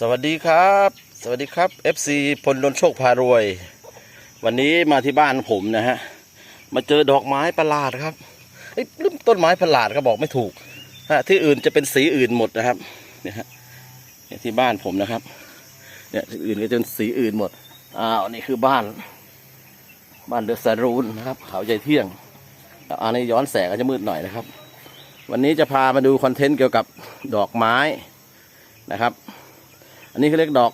สวัสดีครับ สวัสดีครับ FC พลดนโชคพารวย วันนี้มาที่บ้านผมนะฮะ มาเจอดอกไม้ประหลาดครับไอ้ลืมต้นไม้ประหลาดครับอกไม่ถูกฮะที่อื่นจะเป็นสีอื่นหมดนะครับ เนี่ยฮะเนี่ยที่บ้านผมนะครับ เนี่ยที่อื่นก็จะเป็นสีอื่นหมด อ้าวนี่คือบ้าน บ้านเดอะสรูนนะครับ เขาใจเที่ยงอันนี้ย้อนแสงก็จะมืดหน่อยนะครับ วันนี้จะพามาดูคอนเทนต์เกี่ยวกับดอกไม้นะครับ อันนี้เขาเรียกดอก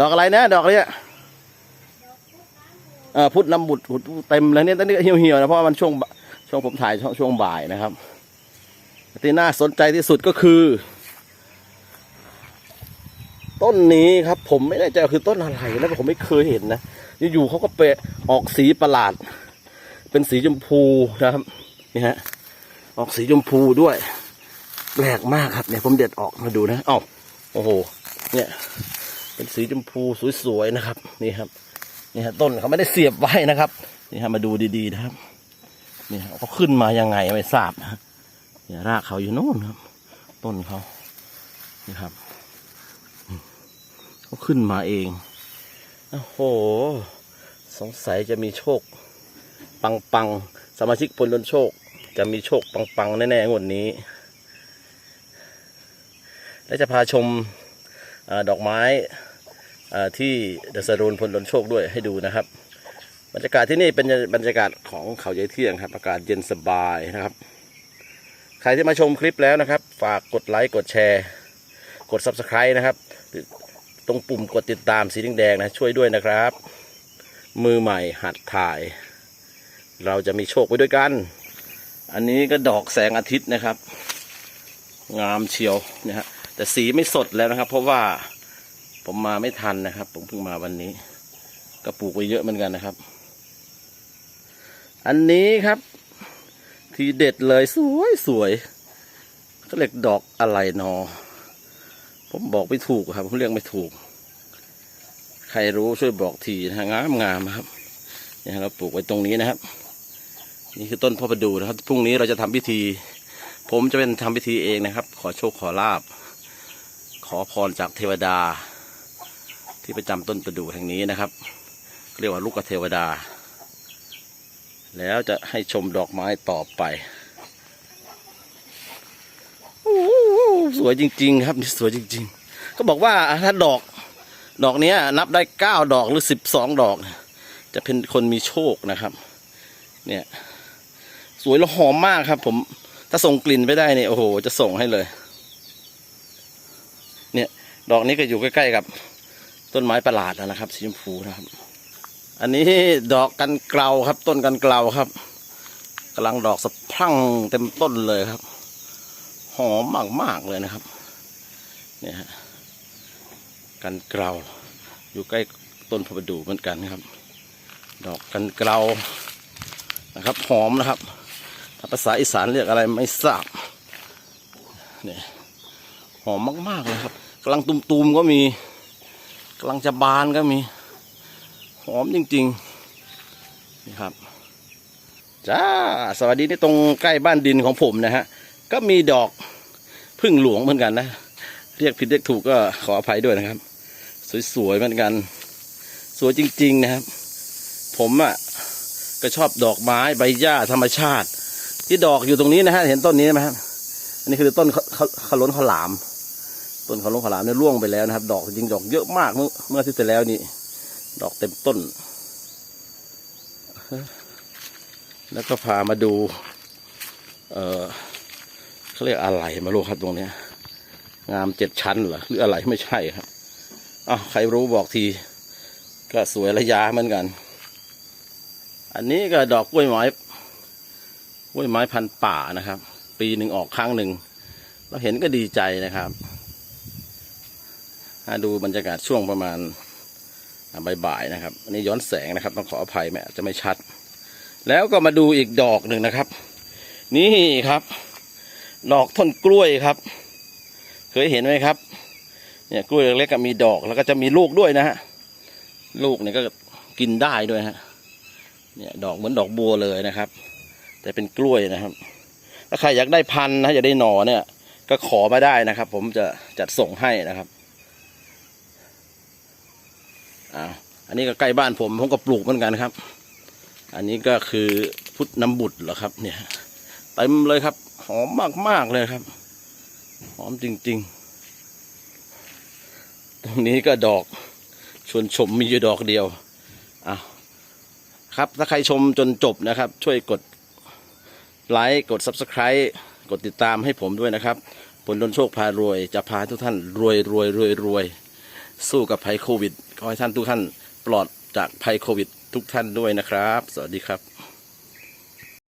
ดอกอะไรนะ ดอกเนี้ยเออพุทธน้ำบุตรพุทธเต็มเลยเนี่ยตอนนี้เหี่ยวๆนะเพราะว่ามันช่วงช่วงผมถ่ายช่วงช่วงบ่ายนะครับที่น่าสนใจที่สุดก็คือ ต้นนี้ครับ ผมไม่แน่ใจคือต้นอะไรนะผมไม่เคยเห็นนะอยู่ๆเขาก็เปะออกสีประหลาด เป็นสีชมพูนะครับนี่ฮะออกสีชมพูด้วย แปลกมากครับเนี่ยผมเด็ดออกมาดูนะเอ้าโอ้โห เนี่ย เป็นสีชมพูสวยๆนะครับนี่ครับนี่ฮะต้นเขาไม่ได้เสียบไว้นะครับนี่ฮะมาดูดีๆนะครับนี่ฮะเขาขึ้นมายังไงไม่ทราบนะเนี่ยรากเขาอยู่โน่นครับ ต้นเขานี่ครับเขาขึ้นมาเองโอ้โห สงสัยจะมีโชค ปังปังๆสมาชิกพลดนโชค จะมีโชคปังปังๆแน่ๆงวดนี้ และจะพาชม ดอกไม้ที่เดสรูนพลดนโชคด้วยให้ดูนะครับ บรรยากาศที่นี่เป็นบรรยากาศของเขาใหญ่เที่ยงครับ อากาศเย็นสบายนะครับ ใครที่มาชมคลิปแล้วนะครับ ฝากกดไลค์กดแชร์ กด subscribe นะครับตรงปุ่มกดติดตามสีแดงๆนะช่วยด้วยนะครับ มือใหม่หัดถ่าย เราจะมีโชคไปด้วยกัน อันนี้ก็ดอกแสงอาทิตย์นะครับ งามเชียวนะฮะ แต่สีไม่สดแล้วนะครับ เพราะว่าผมมาไม่ทันนะครับ ผมเพิ่งมาวันนี้ ก็ปลูกไว้เยอะเหมือนกันนะครับ อันนี้ครับ ทีเด็ดเลยสวยสวยเขาเรียกดอกอะไรนอ ผมบอกไม่ถูกครับ ผมเรียกไม่ถูก ใครรู้ช่วยบอกทีนะงามงามครับเนี่ยเราปลูกไว้ตรงนี้นะครับ นี่คือต้นพ่อประดูนะครับพรุ่งนี้เราจะทำพิธี ผมจะเป็นทำพิธีเองนะครับ ขอโชคขอลาบ ขอพรจากเทวดา ที่ประจำต้นประดู่แห่งนี้นะครับ เรียกว่าลูกเทวดา แล้วจะให้ชมดอกไม้ต่อไปสวยจริง ๆ ครับนี่สวยจริง ๆ ก็บอกว่าถ้าดอกดอกเนี้ย นับได้เก้าดอกหรือสิบสองดอก จะเป็นคนมีโชคนะครับ เนี่ย สวยและหอมมากครับ ผมถ้าส่งกลิ่นไปได้เนี่ยโอ้โห จะส่งให้เลย ดอกนี้ก็อยู่ใกล้ ๆ กับต้นไม้ประหลาดนะครับ สีชมพูนะครับ อันนี้ดอกกันเกลาครับ ต้นกันเกลาครับกำลังดอกสะพรั่งเต็มต้นเลยครับ หอมมากๆเลยนะครับเนี่ยฮะกันเกลาอยู่ใกล้ต้นพระประดู่เหมือนกันครับ ดอกกันเกลานะครับหอมนะครับถ้าภาษาอีสานเรียกอะไรไม่ทราบเนี่ยหอมมากๆเลยครับ กำลังตุมๆก็มีกำลังจะบานก็มีหอมจริงๆนี่ครับจ้าสวัสดีที่ตรงใกล้บ้านดินของผมนะฮะ ก็มีดอกพึ่งหลวงเหมือนกันนะ เรียกผิดเรียกถูกก็ขออภัยด้วยนะครับ สวยๆเหมือนกัน สวยจริง ๆนะครับ ผมอะก็ชอบดอกไม้ใบหญ้าธรรมชาติ ที่ดอกอยู่ตรงนี้นะฮะ เห็นต้นนี้ไหมครับอันนี้คือต้นขขล้นขลาม ต้นขล้นขาลามเนี่ยร่วงไปแล้วนะครับ ดอกจริงดอกเยอะมากเมื่อเมื่อที่เสร็จแล้วนี่ ดอกเต็มต้น แล้วก็พามาดู เออเขาเรียกอะไรมาลูกครับตรงเนี้ย งามเจ็ดชั้นเหรอหรืออะไรไม่ใช่ครับอ้าวใครรู้บอกที ก็สวยระยะเหมือนกัน อันนี้ก็ดอกกล้วยไม้กล้วยไม้พันป่านะครับ ปีหนึ่งออกครั้งหนึ่งเราเห็นก็ดีใจนะครับ ดูบรรยากาศช่วงประมาณบ่ายๆนะครับอันนี้ย้อนแสงนะครับต้องขออภัยแม่จจะไม่ชัด แล้วก็มาดูอีกดอกหนึ่งนะครับ นี่ครับ ดอกต้นกล้วยครับ เคยเห็นไหมครับ เนี่ยกล้วยเล็กๆก็มีดอกแล้วก็จะมีลูกด้วยนะฮะลูกเนี่ยก็กินได้ด้วยฮะเนี่ยดอกเหมือนดอกบัวเลยนะครับ แต่เป็นกล้วยนะครับ ถ้าใครอยากได้พันธุ์นะอยากได้หน่อเนี่ย ก็ขอมาได้นะครับ ผมจะจัดส่งให้นะครับ อ้าวอันนี้ก็ใกล้บ้านผมผมก็ปลูกเหมือนกันครับ อันนี้ก็คือพุทธน้ำบุตรเหรอครับ เนี่ยเต็มเลยครับ หอมมากๆเลยครับ หอมจริง ๆ ตรงนี้ก็ดอกชวนชมมีอยู่ดอกเดียวอ้าวครับถ้าใครชมจนจบนะครับ ช่วยกดไลค์กด Subscribe กดติดตามให้ผมด้วยนะครับผลดนโชคพารวย จะพาทุกท่านรวยรวยรวยรวย สู้กับภัยโควิด ขอให้ท่านทุกท่านปลอดจากภัยโควิดทุกท่านด้วยนะครับ สวัสดีครับ